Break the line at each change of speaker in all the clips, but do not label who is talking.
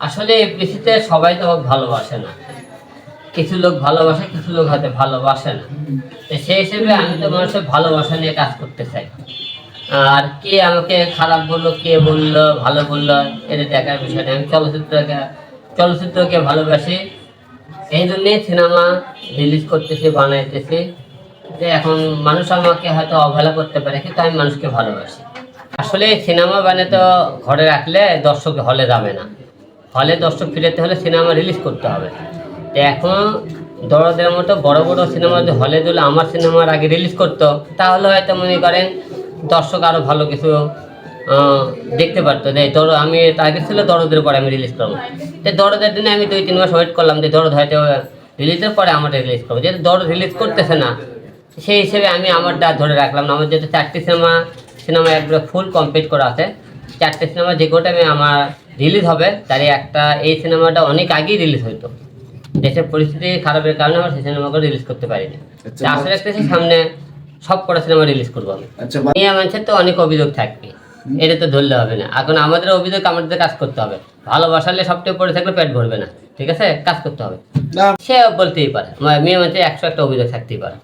আসলে এপিসিতে সবাই তো ভালোবাসে না। কিছু লোক ভালোবাসে, কিছু লোক হয়তো ভালোবাসে না। তো সেই হিসেবে আমি তো মানুষের ভালোবাসা নিয়ে কাজ করতে চাই। আর কে আমাকে খারাপ বলল, কে বলল, ভালো বলল, এটা দেখার বিষয়টা আমি চলচ্চিত্রকে চলচ্চিত্রকে ভালোবাসি। এই জন্যে সিনেমা রিলিজ করতেছি, বানাইতেছি। যে এখন মানুষ আমাকে হয়তো অবহেলা করতে পারে, কিন্তু আমি মানুষকে ভালোবাসি। আসলে সিনেমা বানাতে ঘরে রাখলে দর্শক হলে যাবে না। হলে দর্শক ফিরেতে হলে সিনেমা রিলিজ করতে হবে। তো এখন দরদের মতো বড় বড় সিনেমা যদি হলে দিলে আমার সিনেমার আগে রিলিজ করতো, তাহলে হয়তো মনে করেন দর্শক আরও ভালো কিছু দেখতে পারতো। যে দর আমি টার্গেট ছিল দরদের পরে আমি রিলিজ করব। তো দরদের দিনে আমি দুই, তিন মাস ওয়েট করলাম যে দরদ হয়তো রিলিজের পরে আমারটা রিলিজ করব। যেহেতু দরদ রিলিজ করতেছে না, সেই হিসেবে আমি আমারটা ধরে রাখলাম না। আমার যেহেতু চারটি সিনেমা সিনেমা একবারে ফুল কমপ্লিট করা আছে। চারটে সিনেমা যে কোটা আমি আমার রিলিজ হবে তারই একটা এই সিনেমাটা অনেক আগেই রিলিজ হইতো। দেশের পরিস্থিতি খারাপের কারণে আমার সেই সিনেমাগুলো রিলিজ করতে পারিনি।
আচ্ছা,
আশা রাখতেছি সামনে সব কটা সিনেমা রিলিজ করব আমি।
আচ্ছা
মেয়ে মানুষের তো অনেক অভিযোগ থাকবে এটা তো ধরলে হবে না। এখন আমাদের অভিযোগ আমাদের কাজ করতে হবে। ভালোবাসালে সবটাই পড়ে থাকলে পেট ভরবে না। ঠিক আছে? কাজ করতে হবে। সে বলতেই পারে মেয়ে মানুষের একশো একটা অভিযোগ থাকতেই পারে।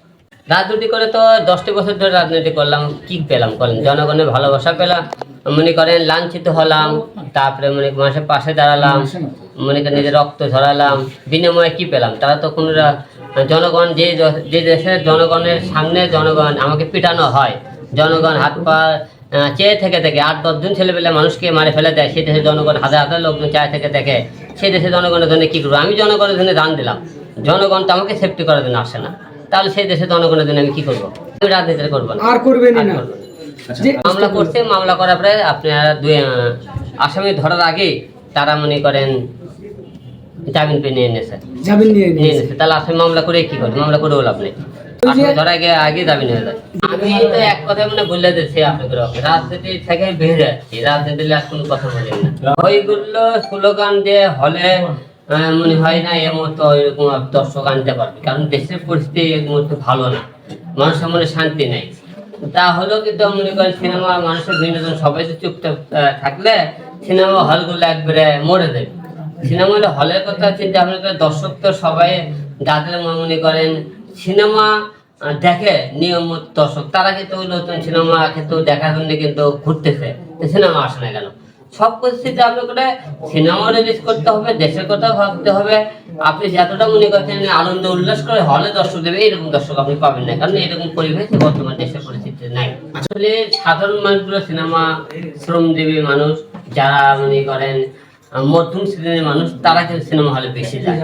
রাজনীতি করে তো দশটি বছর ধরে রাজনীতি করলাম, কি পেলাম করেন জনগণের ভালোবাসা পেলাম। মনে করেন, লাঞ্ছিত হলাম, তারপরে মনে মানুষের পাশে দাঁড়ালাম, মনে করেন নিজের রক্ত ঝরালাম, বিনিময়ে কি পেলাম? তারা তো কোনো জনগণ, যে যে দেশের জনগণের সামনে জনগণ আমাকে পিটানো হয়, জনগণ হাত পা চেয়ে থেকে থেকে আট দশজন ছেলেপেলে মানুষকে মারে ফেলে দেয়, সেই দেশের জনগণ হাজার হাজার লোকজন চায় থেকে থেকে সেই দেশের জনগণের জন্য কী করব? আমি জনগণের জন্য দান দিলাম। জনগণ তো আমাকে সেফটি করার জন্য আসে না। তাহলে সেই দেশের জনগণের জন্য আমি কি করব? রাজনীতি করব না।
আর করবেনই
আর
না
করব না।
আচ্ছা।
যে
মামলা করছে মামলা করার পরে আপনারা দুই আসামি ধরার আগে তারা মনে করেন জামিন পেয়ে নিয়ে নিয়েছে।
যাবেন নিয়ে
নিয়েছে। তাহলে আসামি মামলা করে কি করবে মামলা করে লাভ নেই। আসামি ধরা আগে আগে জামিন হয়ে যায়। আমি তো এক কথা মানে বলে দিচ্ছি আপনাদের রাজনীতি থেকে বেরিয়ে যাচ্ছি। রাজনীতি আর কোনো কথা বলি না। ওইগুলো স্লোগান দিয়ে হলে মনে হয় না এর মতো এরকম দর্শক আনতে পারবে। কারণ দেশের পরিস্থিতি এর মধ্যে ভালো না। মানুষের মনে শান্তি নেই। তা হলেও কিন্তু মনে করেন সিনেমা মানুষের বিনোদন সবাই তো আহ, থাকলে সিনেমা হলগুলো একবারে মরে যাবে সিনেমা হলে হলের কথা চিন্তা ভাবনা করে দর্শক তো সবাই যাদের মনে করেন সিনেমা দেখে নিয়মিত দর্শক। তারা কিন্তু নতুন সিনেমা কিন্তু দেখার জন্য কিন্তু ঘুরতেছে। সিনেমা আসে না কেন? সব পরিস্থিতি আপনাকে সিনেমা রিলিজ করতে হবে, দেশের কথা ভাবতে হবে। আপনি যতটা মনে করছেন, আনন্দ উল্লাস করে হলে দর্শক দেবে, এরকম দর্শক আপনি পাবেন না। কারণ এরকম পরিবেশ বর্তমান দেশের পরিস্থিতি নাই। আসলে সাধারণ মানুষগুলো সিনেমা শ্রমজীবী মানুষ, যারা মনে করেন মধ্যম শ্রেণির মানুষ, তারা কিন্তু সিনেমা হলে বেশি যায়।